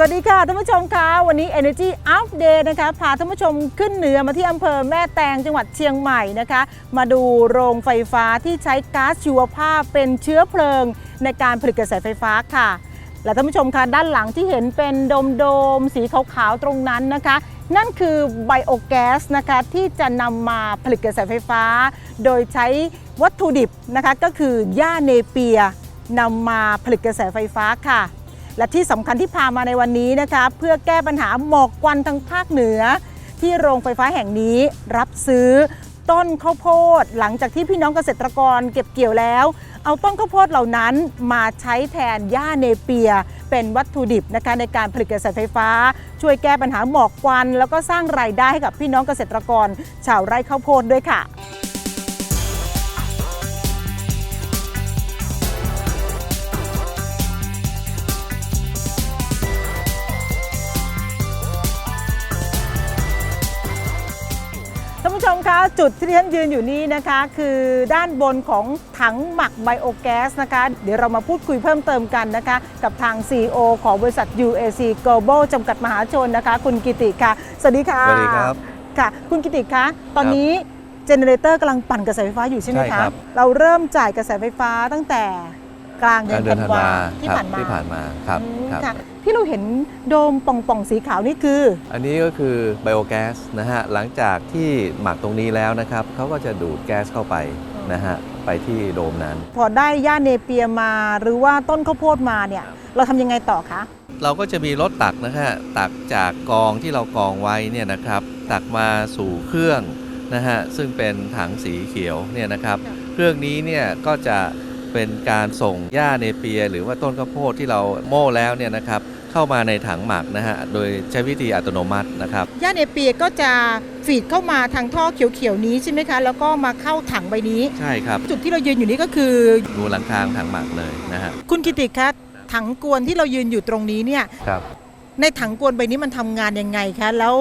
สวัสดีค่ะท่านผู้ชมคะวันนี้ Energy Update นะคะพาท่านผู้ชมขึ้นเหนือมาที่อำเภอแม่แตงจังหวัดเชียงใหม่นะคะ มาดูโรงไฟฟ้าที่ใช้ก๊าซชีวภาพเป็นเชื้อเพลิง ในการผลิตกระแสไฟฟ้าค่ะ และท่านผู้ชมคะด้านหลังที่เห็นเป็นโดมโดมสีขาวๆตรงนั้นนะคะ นั่นคือไบโอแก๊สนะคะที่จะนำมาผลิตกระแสไฟฟ้า โดยใช้วัตถุดิบนะคะก็คือหญ้าเนเปียนำมาผลิตกระแสไฟฟ้าค่ะ และที่สำคัญที่พามาในวันนี้นะคะ เพื่อแก้ปัญหาหมอกควันทางภาคเหนือ ที่โรงไฟฟ้าแห่งนี้รับซื้อต้นข้าวโพด หลังจากที่พี่น้องเกษตรกรเก็บเกี่ยวแล้ว เอาต้นข้าวโพดเหล่านั้นมาใช้แทนหญ้าเนเปีย เป็นวัตถุดิบนะคะในการผลิตกระแสไฟฟ้า ช่วยแก้ปัญหาหมอกควัน แล้วก็สร้างรายได้ให้กับพี่น้องเกษตรกร ชาวไร่ข้าวโพดด้วยค่ะ จุดที่ที่ฉันยืนอยู่นี้นะคะ คือด้านบนของถังหมักไบโอแก๊สนะคะ เดี๋ยวเรามาพูดคุยเพิ่มเติมกันนะคะ กับทาง CEO ของบริษัท UAC Global จำกัดมหาชนนะคะ คุณกิติค่ะ สวัสดีค่ะสวัสดีครับค่ะ คุณกิติคะตอนนี้เจเนเรเตอร์กำลังปั่นกระแสไฟฟ้าอยู่ใช่ไหมใช่คะครับ เราเริ่มจ่ายกระแสไฟฟ้าตั้งแต่ กลางเดืกอลานงเดือนธัธันนวาวาที่ครับผ่านมาที่ผ่านมาครับอืมครับค่ะที่เราเห็นโดมป่องๆสีขาวนี่คือ อันนี้ก็คือไบโอแก๊สนะฮะหลังจากที่หมักตรงนี้แล้วนะครับเขาก็จะดูดแก๊สเข้าไปนะฮะไปที่โดมนั้น พอได้หญ้าเนเปียมาหรือว่าต้นข้าวโพดมาเนี่ย เราทำยังไงต่อคะเราก็จะมีรถตักนะฮะตักจากกองที่เรากองไว้เนี่ยนะครับ ตักมาสู่เครื่องนะฮะซึ่งเป็นถังสีเขียวเนี่ยนะครับค่ะเครื่องนี้เนี่ยก็จะ เป็นการส่งหญ้าเนเปีย หรือว่าต้นข้าวโพดที่เราโม่แล้วเนี่ยนะครับเข้ามาในถังหมักนะฮะโดยใช้วิธีอัตโนมัตินะครับหญ้าเนเปียก็จะฟีดเข้ามาทางท่อเขียวๆนี้ใช่ไหมคะ แล้วก็มาเข้าถังใบนี้ ใช่ครับ จุดที่เรายืนอยู่นี้ก็คือดูหลังคาถังหมักเลยนะฮะคุณกิติคะถังกวนที่เรายืนอยู่ตรงนี้เนี่ยครับ ในถังกวนใบนี้มันทำงานยังไงคะ แล้ว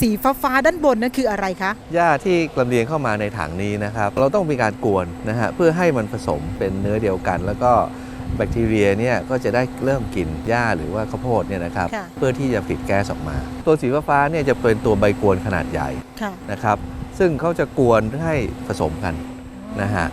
สีฟ้าๆด้านบนนั่นคืออะไรคะหญ้าที่ลำเลียงเข้ามาในถังนี้นะครับ เราต้องมีการกวนนะฮะเพื่อให้มันผสมเป็นเนื้อเดียวกัน แล้วก็แบคทีเรียเนี่ยก็จะได้เริ่มกินหญ้าหรือว่าข้าวโพดเนี่ยนะครับค่ะเพื่อที่จะผลิตแก๊สออกมา ตัวสีฟ้าๆเนี่ยจะเป็นตัวใบกวนขนาดใหญ่ค่ะนะครับ ซึ่งเขาจะกวนให้ผสมกันนะฮะ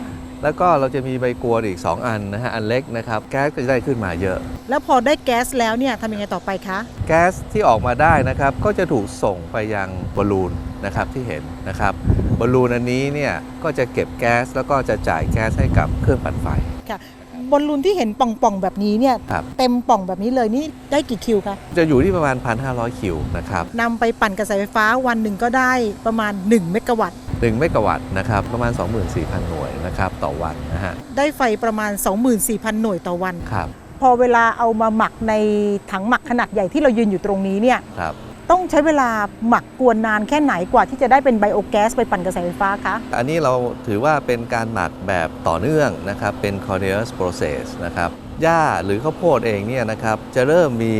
แล้วก็เราจะมีใบกวนอีก 2 อันนะฮะ อันเล็กนะครับ แก๊สก็จะได้ขึ้นมาเยอะ แล้วพอได้แก๊สแล้วเนี่ยทำยังไงต่อไปคะ แก๊สที่ออกมาได้นะครับ ก็จะถูกส่งไปยังบอลลูนนะครับที่เห็นนะครับบอลลูนอันนี้เนี่ยก็จะเก็บแก๊สแล้วก็จะจ่ายแก๊สให้กับเครื่องปั่นไฟบอลลูนที่เห็นป่องๆแบบนี้เนี่ยครับเต็มป่องแบบนี้เลยนี่ได้กี่คิวคะจะอยู่ที่ประมาณ 1,500 คิวนะครับนำไปปั่นกระแสไฟฟ้าวันหนึ่งก็ได้ประมาณ 1 เมกะวัตต์ 1เมกะวัตต์นะครับประมาณ 24,000 หน่วยนะครับต่อวันนะฮะได้ไฟประมาณ 24,000 หน่วยต่อวัน ครับพอเวลาเอามาหมักในถังหมักขนาดใหญ่ที่เรายืนอยู่ตรงนี้เนี่ยครับ ต้องใช้เวลาหมักกวนนานแค่ไหนกว่าที่จะได้เป็นไบโอแก๊สไปปั่นกระแสไฟฟ้าคะ อันนี้เราถือว่าเป็นการหมักแบบต่อเนื่องนะครับเป็น continuous process นะครับหญ้าหรือข้าวโพดเองเนี่ยนะครับจะเริ่มมี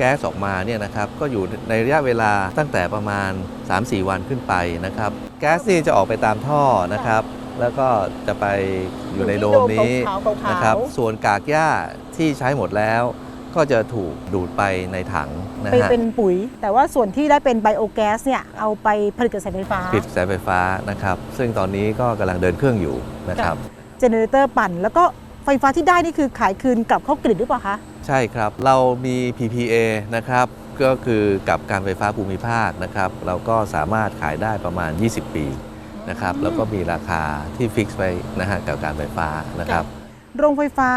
แก๊สออกมาเนี่ยนะครับก็อยู่ในระยะเวลาตั้งแต่ประมาณ 3-4 วันขึ้นไปนะครับแก๊สนี่จะออกไปตามท่อนะครับแล้วก็จะไปอยู่ในโดมนี้ขาวๆขาวๆนะครับส่วนกากหญ้าที่ใช้หมดแล้ว ก็จะถูกดูดไปในถังนะไปฮะเป็นปุ๋ย แต่ว่าส่วนที่ได้เป็นไบโอแก๊สเนี่ยเอาไปผลิตกระแสไฟฟ้าปิดสายไฟฟ้านะครับ ซึ่งตอนนี้ก็กำลังเดินเครื่องอยู่นะครับเจเนเรเตอร์ปั่น แล้วก็ไฟฟ้าที่ได้นี่คือขายคืนกลับเข้ากริดหรือเปล่าคะใช่ครับ เรามี PPA นะครับ ก็คือกับการไฟฟ้าภูมิภาคนะครับ เราก็สามารถขายได้ประมาณ 20 ปีนะครับ แล้วก็มีราคาที่ฟิกซ์ไว้นะฮะกับการไฟฟ้านะครับ โรงไฟฟ้า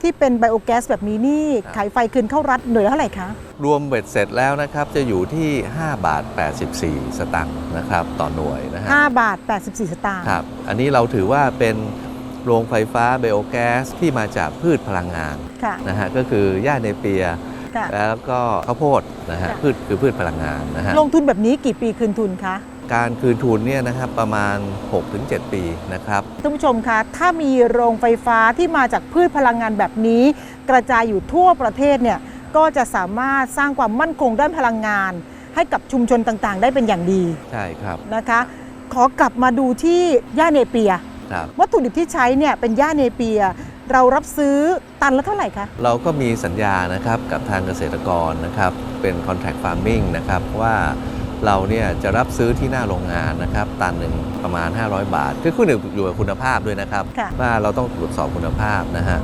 ที่เป็นไบโอแก๊สแบบนี้นี่ครับขายไฟคืนเข้ารัฐหน่วยละเท่าไหร่คะ รวมเบ็ดเสร็จแล้วนะครับ จะอยู่ที่ 5 บาท 84 สตังค์นะครับ ต่อหน่วยนะฮะ5บาท 84 สตางค์ครับ อันนี้เราถือว่าเป็น โรงไฟฟ้าไบโอแก๊สที่มาจากพืชพลังงานค่ะ นะฮะก็คือหญ้าเนเปีย ค่ะ แล้วก็ข้าวโพดนะฮะค่ะ พืชคือพืชพลังงานนะฮะลงทุนแบบนี้กี่ปีคืนทุนคะ การคืนทุนเนี่ยนะครับประมาณ 6-7 ปีนะครับ ท่านผู้ชมคะ ถ้ามีโรงไฟฟ้าที่มาจากพืชพลังงานแบบนี้ กระจายอยู่ทั่วประเทศเนี่ย ก็จะสามารถสร้างความมั่นคงด้านพลังงาน ให้กับชุมชนต่างๆ ได้เป็นอย่างดีใช่ครับ นะคะ ขอกลับมาดูที่หญ้าเนเปีย ครับ วัตถุดิบที่ใช้เนี่ยเป็นหญ้าเนเปีย เรารับซื้อตันละเท่าไหร่คะ เราก็มีสัญญานะครับกับทางเกษตรกรนะครับเป็น contract farming นะครับว่าเราเนี่ยจะรับซื้อที่หน้าโรงงานนะครับตันหนึ่งประมาณ 500 บาท คือขึ้นอยู่กับคุณภาพด้วยนะครับ ค่ะ ว่าเราต้องตรวจสอบคุณภาพนะฮะ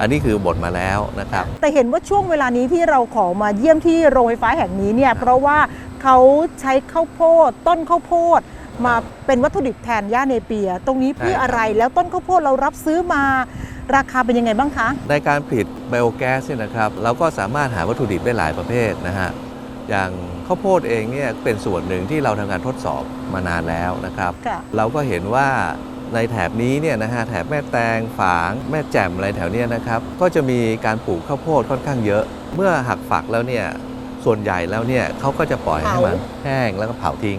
อันนี้คือบทมาแล้วนะครับ แต่เห็นว่าช่วงเวลานี้ที่เราขอมาเยี่ยมที่โรงไฟฟ้าแห่งนี้เนี่ยเพราะว่าเขาใช้ข้าวโพดต้นข้าวโพด มาเป็นวัตถุดิบแทนหญ้าเนเปีย ตรงนี้เพื่อใช่ครับอะไรแล้วต้นข้าวโพดเรารับซื้อมาราคาเป็นยังไงบ้างคะ ในการผลิตไบโอแก๊สเนี่ยนะครับเราก็สามารถหาวัตถุดิบได้หลายประเภทนะฮะอย่างข้าวโพดเองเนี่ยเป็นส่วนหนึ่งที่เราทำการทดสอบมานานแล้วนะครับค่ะเราก็เห็นว่าในแถบนี้เนี่ยนะฮะแถบแม่แตงฝางแม่แจ่มอะไรแถวเนี้ยนะครับก็จะมีการปลูกข้าวโพดค่อนข้างเยอะ เมื่อหักฝักแล้วเนี่ยส่วนใหญ่แล้วเนี่ยเขาก็จะปล่อยให้มันแห้งแล้วก็เผาทิ้ง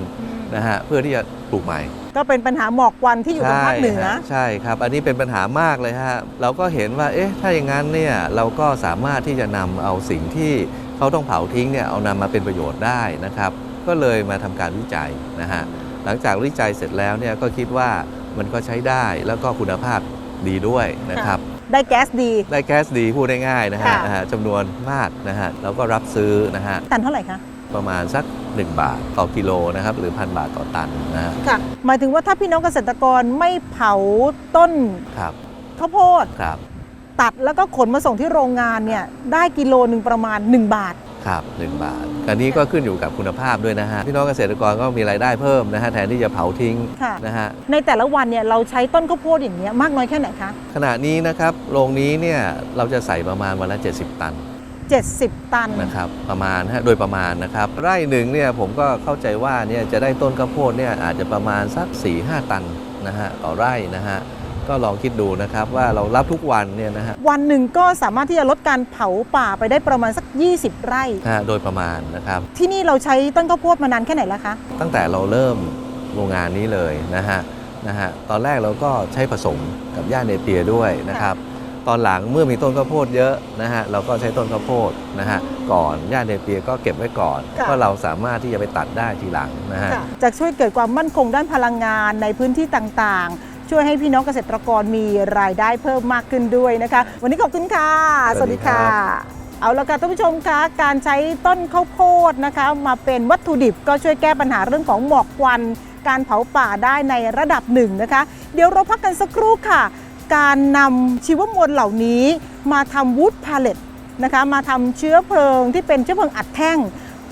นะฮะเพื่อที่จะปลูกใหม่ ก็เป็นปัญหาหมอกควันที่อยู่ทางภาคเหนือ ใช่ฮะใช่ครับ อันนี้เป็นปัญหามากเลยฮะเราก็เห็นว่าเอ๊ะถ้าอย่างนั้นเนี่ยเราก็สามารถที่จะนำเอาสิ่งที่เขาต้องเผาทิ้งเนี่ยเอานำมาเป็นประโยชน์ได้นะครับ ก็เลยมาทำการวิจัยนะฮะหลังจากวิจัยเสร็จแล้วเนี่ยก็คิดว่ามันก็ใช้ได้แล้วก็คุณภาพดีด้วยนะครับ ได้แก๊สดี ได้แก๊สดีพูดง่ายๆนะฮะค่ะ นะฮะจำนวนมากนะฮะแล้วก็รับซื้อนะฮะ ตันเท่าไหร่คะ ประมาณสัก 1 บาทต่อกิโลนะครับหรือพันบาทต่อตันนะฮะค่ะ หมายถึงว่าถ้าพี่น้องเกษตรกรไม่เผาต้นครับข้าวโพดครับตัดแล้วก็ขนมาส่งที่โรงงานเนี่ยได้กิโลหนึ่งประมาณ 1 บาท ครับ1บาทอันนี้ก็ขึ้นอยู่กับคุณภาพด้วยนะฮะพี่น้องเกษตรกรก็มีรายได้เพิ่มนะฮะแทนที่จะเผาทิ้งค่ะ นะฮะ ในแต่ละวันเนี่ยเราใช้ต้นข้าวโพดอย่างเงี้ยมากน้อยแค่ไหนคะ ขณะนี้นะครับโรงนี้เนี่ยเราจะใส่ประมาณวันละ 70 ตัน 70 ตัน นะครับประมาณฮะโดยประมาณนะครับ ไร่หนึ่งเนี่ยผมก็เข้าใจว่าเนี่ยจะได้ต้นข้าวโพดเนี่ยอาจจะประมาณสัก 4-5 ตันนะฮะต่อไร่นะฮะก็ลองคิดดูนะครับว่าเรารับทุกวันเนี่ยนะฮะวันหนึ่งก็สามารถที่จะลดการเผาป่าไปได้ประมาณสัก 20 ไร่ ฮะโดยประมาณนะครับ ที่นี่เราใช้ต้นข้าวโพดมานานแค่ไหนแล้วคะ ตั้งแต่เราเริ่มโรงงานนี้เลยนะฮะนะฮะตอนแรกเราก็ใช้ผสมกับหญ้าเนเปียด้วยนะครับ ตอนหลังเมื่อมีต้นข้าวโพดเยอะนะฮะเราก็ใช้ต้นข้าวโพดนะฮะก่อนหญ้าเนเปียก็เก็บไว้ก่อนค่ะเพราะเราสามารถที่จะไปตัดได้ทีหลังนะฮะจะช่วยเกิดความมั่นคงด้านพลังงานในพื้นที่ต่างๆ ช่วยให้พี่น้องเกษตรกรมีรายได้เพิ่มมากขึ้นด้วยนะคะ วันนี้ขอบคุณค่ะ สวัสดีครับ เอาละค่ะท่านผู้ชมคะการใช้ต้นข้าวโพดนะคะ มาเป็นวัตถุดิบก็ช่วยแก้ปัญหาเรื่องของหมอกควัน การเผาป่าได้ในระดับหนึ่งนะคะ เดี๋ยวเราพักกันสักครู่ค่ะ การนำชีวมวลเหล่านี้มาทำวูดพาเลตนะคะมาทำเชื้อเพลิงที่เป็นเชื้อเพลิงอัดแท่ง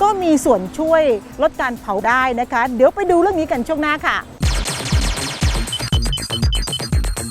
ก็มีส่วนช่วยลดการเผาได้นะคะ เดี๋ยวไปดูเรื่องนี้กันช่วงหน้าค่ะ